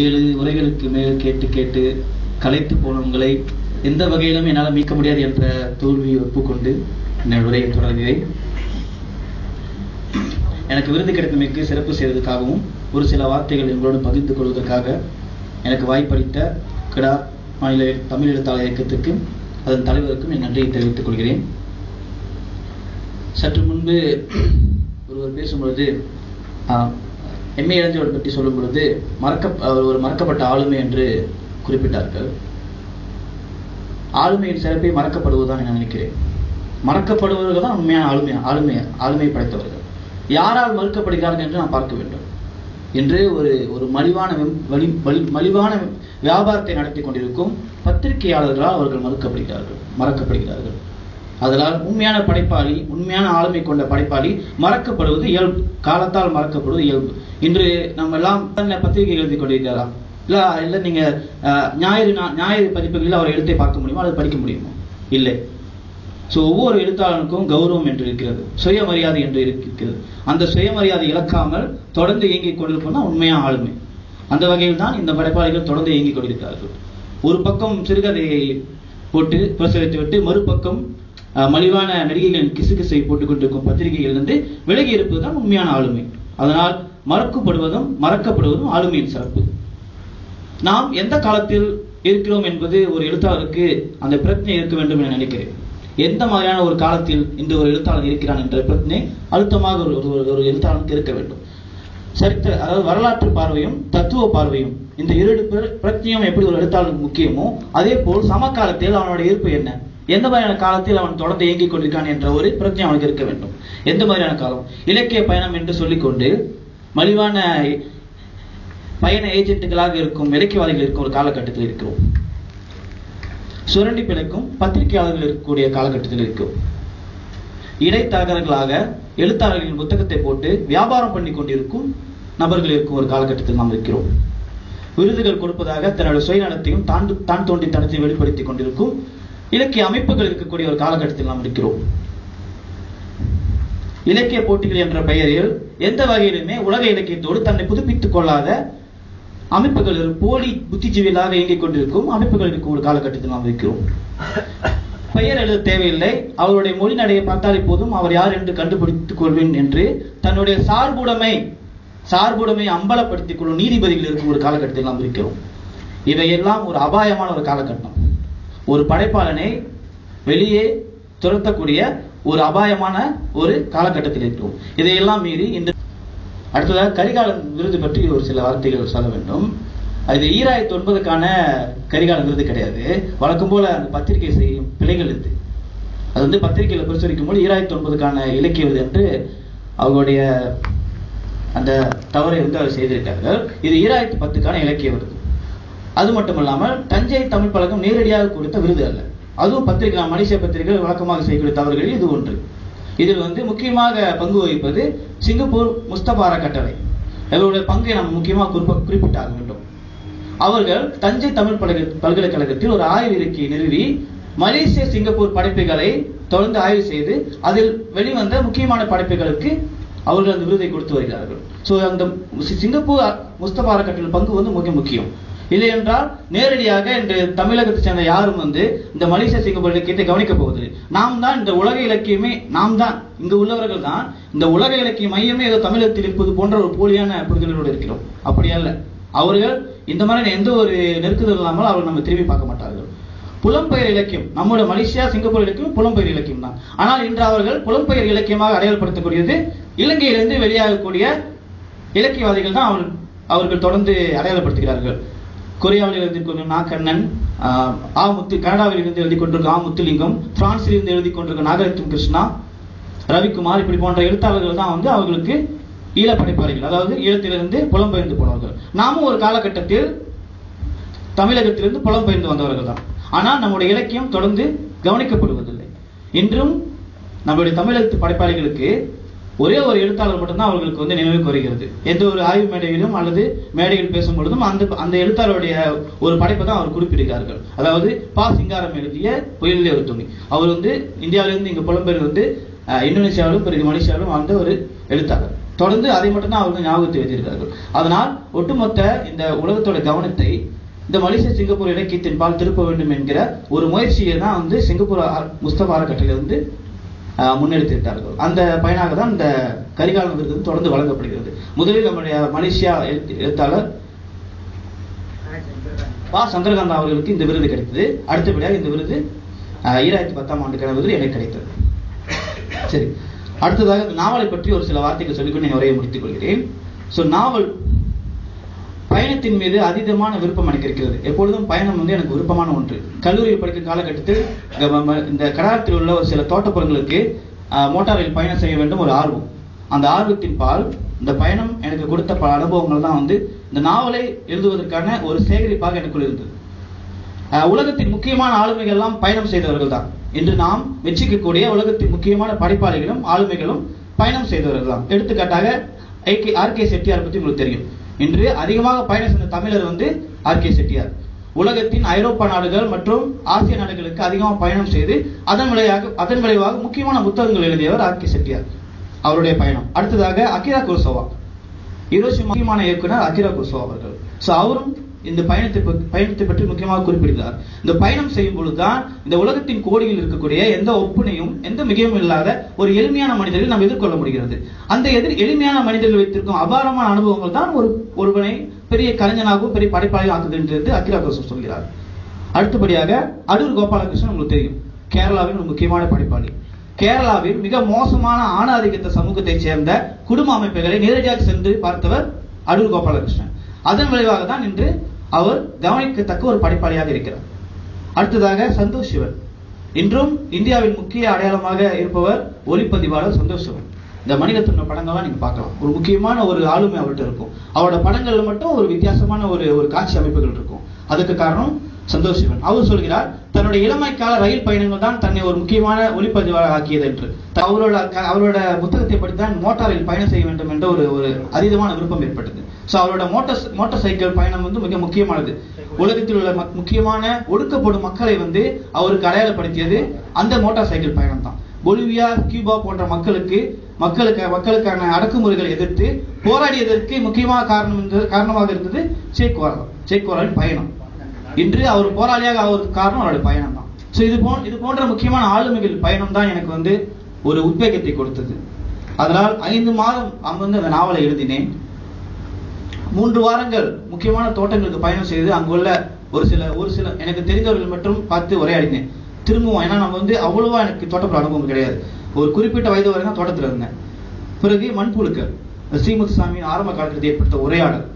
ஏழு உரைகளுக்கு மேல் கேட்டு கேட்டு கலைத்து போனவங்களை எந்த வகையிலும் என்னால் மீட்க முடியாது என்ற தோல்வியை ஒப்புக்கொண்டு என் உரையை தொடர்கிறேன். எனக்கு விருது கிடைத்தமைக்கு சிறப்பு செய்வதற்காகவும் ஒரு சில வார்த்தைகள் எங்களோடு பகிர்ந்து கொள்வதற்காக எனக்கு வாய்ப்பளித்த கிடா மாநில தமிழ் எழுத்தாளர் இயக்கத்துக்கு அதன் தலைவருக்கும் என் நன்றியை தெரிவித்துக் கொள்கிறேன். சற்று முன்பு ஒருவர் பேசும்பொழுது எம்ஏ இளைஞர்கள் பற்றி சொல்லும் பொழுது மறக்க அவர் ஒரு மறக்கப்பட்ட ஆளுமை என்று குறிப்பிட்டார்கள். ஆளுமையின் சிறப்பை மறக்கப்படுவதுதான் என நினைக்கிறேன். மறக்கப்படுபவர்கள் தான் உண்மையான ஆளுமை ஆளுமை ஆளுமை படைத்தவர்கள். யாரால் மறுக்கப்படுகிறார்கள் என்று நாம் பார்க்க வேண்டும். என்று ஒரு ஒரு மலிவான வலி வலி- மலிவான வியாபாரத்தை நடத்தி கொண்டிருக்கும் பத்திரிகையாளர்களால் அவர்கள் மறுக்கப்படுகிறார்கள் மறக்கப்படுகிறார்கள். அதனால் உண்மையான படைப்பாளி உண்மையான ஆளுமை கொண்ட படைப்பாளி மறக்கப்படுவது இயல்பு. காலத்தால் மறக்கப்படுவது இயல்பு. இன்று நம்ம எல்லாம் பத்திரிகை எழுதி கொண்டிருக்கிறாரா? இல்லை இல்லை நீங்கள் அஹ், ஞாயிறு நா- ஞாயிறு பதிப்புகளில் அவர் எழுத்தை பார்க்க முடியுமா? அதை படிக்க முடியுமா? இல்லை. ஸோ ஒவ்வொரு எழுத்தாளனுக்கும் கௌரவம் என்று இருக்கிறது சுயமரியாதை என்று இருக்கிறது. அந்த சுயமரியாதை இழக்காமல் தொடர்ந்து இயங்கிக் கொண்டிருப்பது உண்மையான ஆளுமை. அந்த வகையில் தான் இந்த படைப்பாளிகள் தொடர்ந்து இயங்கிக் கொண்டிருக்கிறார்கள். ஒரு பக்கம் சிறுகதையை போட்டு பிரசவித்து விட்டு மறுபக்கம் மலிவான நடிகைகளின் கிசுகிசை போட்டுக்கொண்டிருக்கும் பத்திரிகைகளிலிருந்து விலகி இருப்பது தான் உண்மையான ஆளுமை. அதனால் மறக்கப்படுவதும் மறக்கப்படுவதும் ஆளுமையின் சிறப்பு. நாம் எந்த காலத்தில் இருக்கிறோம் என்பது ஒரு எழுத்தாளருக்கு அந்த பிரச்சனை இருக்க வேண்டும் என நினைக்கிறேன். எந்த மாதிரியான ஒரு காலத்தில் இந்த ஒரு எழுத்தாளர் இருக்கிறான் என்ற பிரச்சனை அழுத்தமாக ஒரு ஒரு- ஒரு எழுத்தாளனுக்கு இருக்க வேண்டும். சரித்திர அதாவது வரலாற்று பார்வையும் தத்துவ பார்வையும் இந்த இரு பிரச்சனையும் எப்படி ஒரு எழுத்தாளருக்கு முக்கியமோ அதே போல் சமகாலத்தில் அவனுடைய இருப்பு என்ன? எந்த மாதிரியான காலத்தில் அவன் தொடர்ந்து இயங்கிக் கொண்டிருக்கான் என்ற ஒரு பிரச்சனை அவனுக்கு இருக்க வேண்டும். எந்த மாதிரியான காலம்? இலக்கிய பயணம் என்று சொல்லிக்கொண்டு மலிவான பயண ஏஜென்ட்டுகளாக இருக்கும் இலக்கியவாதிகள் இருக்கும் ஒரு காலகட்டத்தில் இருக்கிறோம். சுரண்டி பிழைக்கும் பத்திரிகையாளர்கள் இருக்கக்கூடிய காலகட்டத்தில் இருக்கும் இடைத்தரகர்களாக எழுத்தாளர்களின் புத்தகத்தை போட்டு வியாபாரம் பண்ணி கொண்டிருக்கும் நபர்கள் இருக்கும் ஒரு காலகட்டத்தில் நாம் இருக்கிறோம். விருதுகள் கொடுப்பதாக தன்னுடைய சுயநலத்தையும் தான் தான் தோண்டி தனத்தையும் வெளிப்படுத்திக் கொண்டிருக்கும் இலக்கிய அமைப்புகள் இருக்கக்கூடிய ஒரு காலகட்டத்தில் நாம் இருக்கிறோம். இலக்கிய போட்டிகள் என்ற பெயரில் எந்த வகையிலுமே உலக இலக்கியத்தோடு தன்னை புதுப்பித்துக் கொள்ளாத அமைப்புகள் போலி புத்திஜீவிகளாக இயங்கிக் கொண்டிருக்கும் அமைப்புகள் இருக்கும் ஒரு காலகட்டத்தில் நாம் இருக்கிறோம். பெயர் எழுத தேவையில்லை. அவருடைய மொழி நடையை பார்த்தாலே போதும் அவர் யார் என்று கண்டுபிடித்துக் கொள்வேன் என்று தன்னுடைய சார்புடைமை சார்புடைமை அம்பலப்படுத்திக் கொள்ளும் நீதிபதிகள் இருக்கும் ஒரு காலகட்டத்தில் நாம் இருக்கிறோம். இவையெல்லாம் ஒரு அபாயமான ஒரு காலகட்டம். ஒரு படைப்பாளனை வெளியே துரத்தக்கூடிய ஒரு அபாயமான ஒரு காலகட்டத்தில் இருக்கிறோம். இதையெல்லாம் மீறி இன்று அடுத்ததாக கரிகாலன் விருது பற்றி ஒரு சில வார்த்தைகள் சொல்ல வேண்டும். அது ஈராயிரத்தி ஒன்பதுக்கான கரிகாலன் விருது கிடையாது. வழக்கம் போல அந்த பத்திரிகை செய்யும் பிழைகள் இது. அது வந்து பத்திரிகையில் பிரசுரிக்கும் போது ஈராயிரத்தி ஒன்பதுக்கான இலக்கிய விருது என்று அவர்களுடைய அந்த தவறை வந்து அவர் செய்திருக்கார்கள் இது ஈராயிரத்தி பத்துக்கான இலக்கிய விருது. அது மட்டும் இல்லாமல் தஞ்சை தமிழ் பழக்கம் நேரடியாக கொடுத்த விருது அல்ல. அதுவும் பத்திரிகை நாம் மலேசிய பத்திரிகைகள் வழக்கமாக செய்யக்கூடிய தவறுகளில் இது ஒன்று. இதில் வந்து முக்கியமாக பங்கு வகிப்பது சிங்கப்பூர் முஸ்தபார கட்டளை. இவருடைய பங்கை நாம் முக்கியமாக குறிப்ப குறிப்பிட்டாக வேண்டும். அவர்கள் தஞ்சை தமிழ் பல்கலை பல்கலைக்கழகத்தில் ஒரு ஆய்வு இருக்கை நிறுவி மலேசிய சிங்கப்பூர் படைப்புகளை தொடர்ந்து ஆய்வு செய்து அதில் வெளிவந்த முக்கியமான படைப்புகளுக்கு அவர்கள் அந்த விருதை கொடுத்து வருகிறார்கள். ஸோ அந்த சிங்கப்பூர் முஸ்தபார கட்டளை பங்கு வந்து மிக முக்கியம். இல்லை என்றால் நேரடியாக இன்று தமிழகத்தை சேர்ந்த யாரும் வந்து இந்த மலேசிய சிங்கப்பூர் இலக்கியத்தை கவனிக்க போவது நாம் தான் இந்த உலக இலக்கியமே நாம் தான். இங்கு உள்ளவர்கள் தான் இந்த உலக இலக்கிய மையமே ஏதோ தமிழகத்தில் இருப்பது போன்ற ஒரு போலியான புரிதலோடு இருக்கிறோம். அப்படி அல்ல. அவர்கள் இந்த மாதிரி எந்த ஒரு நெருக்குதல் இல்லாமல் அவர்கள் நம்ம திரும்பி பார்க்க மாட்டார்கள். புலம்பெயர் இலக்கியம். நம்மளோட மலேசியா சிங்கப்பூர் இலக்கியம் புலம்பெயர் இலக்கியம் தான். ஆனால் இன்று அவர்கள் புலம்பெயர் இலக்கியமாக அடையாளப்படுத்தக்கூடியது இலங்கையிலிருந்து வெளியாகக்கூடிய இலக்கியவாதிகள் தான் அவர்கள் அவர்கள் தொடர்ந்து அடையாளப்படுத்துகிறார்கள். கொரியாவில் எழுதி கொண்டு நா கண்ணன் ஆ முத்து கனடாவில் இருந்து எழுதி கொண்டிருக்க ஆ முத்துலிங்கம் பிரான்சில் இருந்து எழுதி கொண்டிருக்க நாகரத்னம் கிருஷ்ணா ரவிக்குமார் இப்படி போன்ற எழுத்தாளர்கள் தான் வந்து அவர்களுக்கு ஈழ படைப்பாளிகள் அதாவது ஈழத்திலிருந்து புலம்பெயர்ந்து போனவர்கள். நாமும் ஒரு காலகட்டத்தில் தமிழகத்திலிருந்து புலம்பெயர்ந்து வந்தவர்கள் தான். ஆனால் நம்முடைய இலக்கியம் தொடர்ந்து கவனிக்கப்படுவதில்லை. இன்றும் நம்முடைய தமிழகத்து படைப்பாளிகளுக்கு ஒரே ஒரு எழுத்தாளர் மட்டும்தான் அவர்களுக்கு வந்து நினைவுக்கு வருகிறது எந்த ஒரு ஆய்வு மேடையிலும் அல்லது மேடையில் பேசும் பொழுதும் அந்த அந்த எழுத்தாளருடைய ஒரு படைப்பை தான் அவர் குறிப்பிடுகிறார்கள். அதாவது பா சிங்காரம் எழுதிய புயலிலே ஒரு துணி. அவர் வந்து இந்தியாவிலிருந்து இங்கே புலம்பெயர் வந்து இந்தோனேஷியாவிலும் இந்தோனேசியாவிலும் பிறகு மலேசியாவிலும் வாழ்ந்த ஒரு எழுத்தாளர். தொடர்ந்து அதை மட்டும்தான் அவர்கள் ஞாபகத்தை வைத்திருக்கிறார்கள். அதனால் ஒட்டுமொத்த இந்த உலகத்தோட கவனத்தை இந்த மலேசிய சிங்கப்பூர் இலக்கியத்தின் பால் திருப்ப வேண்டும் என்கிற ஒரு முயற்சியை தான் வந்து சிங்கப்பூர் முஸ்தபா அறக்கட்டளை வந்து ஆஹ், அந்த பயனாக தான் இந்த கரிகாலம் விருது தொடர்ந்து வழங்கப்படுகிறது. முதலில் நம்முடைய மலேசியா எழுத்து- எழுத்தாளர் பா சந்திரகாந்தா அவர்களுக்கு இந்த விருது கிடைத்தது. அடுத்தபடியாக இந்த விருது ஆஹ், ஈராயிரத்தி பத்தாம் ஆண்டுக்கான விருது எனக்கு கிடைத்தது. சரி. அடுத்ததாக நாவலை பற்றி ஒரு சில வார்த்தைகள் சொல்லிக்கொண்டு நான் உரையை முடித்துக் கொள்கிறேன். ஸோ நாவல் பயணத்தின் மீது அதீதமான விருப்பம் எனக்கு இருக்கிறது. எப்பொழுதும் பயணம் வந்து எனக்கு விருப்பமான ஒன்று. கல்லூரியில் படிக்கும் காலகட்டத்தில் இந்த கடாரத்தில் உள்ள ஒரு சில தோட்டப்புறங்களுக்கு ஆஹ், மோட்டாரில் பயணம் செய்ய வேண்டும் ஒரு ஆர்வம். அந்த ஆர்வத்தின் பால் இந்த பயணம் எனக்கு கொடுத்த பல அனுபவங்கள் தான் வந்து இந்த நாவலை எழுதுவதற்கான ஒரு சேகரிப்பாக எனக்குள் இருந்தது. உலகத்தின் முக்கியமான ஆளுமைகள் எல்லாம் பயணம் செய்தவர்கள் தான். இன்று நாம் வெற்றிக்கக்கூடிய உலகத்தின் முக்கியமான படைப்பாளிகளும் ஆளுமைகளும் பயணம் செய்தவர்கள் தான். எடுத்துக்காட்டாக ஐகே ஆர் கே செட்டியார் பற்றி உங்களுக்கு தெரியும். இன்று அதிகமாக பயணம் செய்த தமிழர் வந்து ஆர் கே செட்டியார். உலகத்தின் ஐரோப்பா நாடுகள் மற்றும் ஆசிய நாடுகளுக்கு அதிகமாக பயணம் செய்து அதன் விளைவாக அதன் விளைவாக முக்கியமான புத்தகங்கள் எழுதியவர் ஆர் கே செட்டியார். அவருடைய பயணம். அடுத்ததாக அகிரா குரோசோவா ஹிரோஷிமா முக்கியமான இயக்குனர் அகிரா குரோசோவா அவர்கள். ஸோ அவரும் இந்த பயணத்தை பற்றி- பயணத்தை பற்றி முக்கியமாக குறிப்பிடுகிறார். இந்த பயணம் செய்யும் பொழுதுதான் இந்த உலகத்தின் கோடியில் இருக்கக்கூடிய எந்த ஒப்புனையும் எந்த மிகவும் இல்லாத ஒரு எளிமையான மனிதரை நாம் எதிர்கொள்ள முடிகிறது. அந்த எதிர் எளிமையான மனிதர்கள் வைத்திருக்கும் அபாரமான அனுபவங்கள் தான் ஒரு ஒருவனை பெரிய கலைஞனாகவும் பெரிய படைப்பாளிகளாகுது என்று அகிலா கோஷம் சொல்கிறார். அடுத்தபடியாக அடூர் கோபாலகிருஷ்ணன் உங்களுக்கு தெரியும். கேரளாவின் ஒரு முக்கியமான படைப்பாளி. கேரளாவில் மிக மோசமான ஆணாதிக்கத்த சமூகத்தைச் சேர்ந்த குடும்ப அமைப்புகளை நேரடியாக சென்று பார்த்தவர் அடூர் கோபாலகிருஷ்ணன். அதன் விளைவாக தான் இன்று அவர் கவனிக்கத்தக்க ஒரு படைப்பாளியாக இருக்கிறார். அடுத்ததாக சந்தோஷ் சிவன். இன்றும் இந்தியாவின் முக்கிய அடையாளமாக இருப்பவர் ஒளிப்பதிவாளர் சந்தோஷ் சிவன். இந்த மணிரத்ன படங்கள்லாம் நீங்க பார்க்கலாம். ஒரு முக்கியமான ஒரு ஆளுமை அவர்கிட்ட இருக்கும். அவரோட படங்கள்ல மட்டும் ஒரு வித்தியாசமான ஒரு ஒரு காட்சி அமைப்புகள் இருக்கும். அதுக்கு காரணம் சந்தோஷ் சிவன். அவர் சொல்கிறார் தன்னுடைய இளமை கால ரயில் பயணங்கள் தான் தன்னை ஒரு முக்கியமான ஒளிப்பதிவாளர் ஆக்கியது என்று அவரோட அவரோட புத்தகத்தை படித்தான் மோட்டாரில் பயணம் செய்ய வேண்டும் என்ற ஒரு ஒரு அதீதமான விருப்பம் ஏற்பட்டது. ஸோ அவரோட மோட்டார் மோட்டார் சைக்கிள் பயணம் வந்து மிக முக்கியமானது. உலகத்தில் உள்ள மக்- முக்கியமான ஒடுக்கப்படும் மக்களை வந்து அவருக்கு அடையாளப்படுத்தியது அந்த மோட்டார் சைக்கிள் பயணம் தான். பொலிவியா கியூபா போன்ற மக்களுக்கு மக்களுக்கு மக்களுக்கான அடக்குமுறைகளை எதிர்த்து போராடியதற்கு முக்கியமான காரணம் இருந்தது காரணமாக இருந்தது சேக்வாரா சேக்வாராவின் பயணம். இன்று அவர் போராளியாக ஆவதற்கு காரணம் அவருடைய பயணம் தான் ஸோ இது போ இது போன்ற முக்கியமான ஆளுமைகள் பயணம் தான் எனக்கு வந்து ஒரு உத்வேகத்தை கொடுத்தது. அதனால் ஐந்து மாதம் அமர்ந்து அந்த நாவலை எழுதினேன். மூன்று வாரங்கள் முக்கியமான தோட்டங்களுக்கு பயணம் செய்து அங்குள்ள ஒரு சில ஒரு சில எனக்கு தெரிந்தவர்கள் மட்டும் பார்த்து உரையாடினேன். திரும்பவும் ஏன்னா நம்ம வந்து அவ்வளோவா எனக்கு தோட்டப்புற அனுபவம் கிடையாது. ஒரு குறிப்பிட்ட வயது வரை தான் தோட்டத்தில் இருந்தேன். பிறகு மண்புழுக்கள் ஸ்ரீமுத்துசாமியின் ஆரம்ப காலத்தில் ஏற்பட்ட உரையாடல்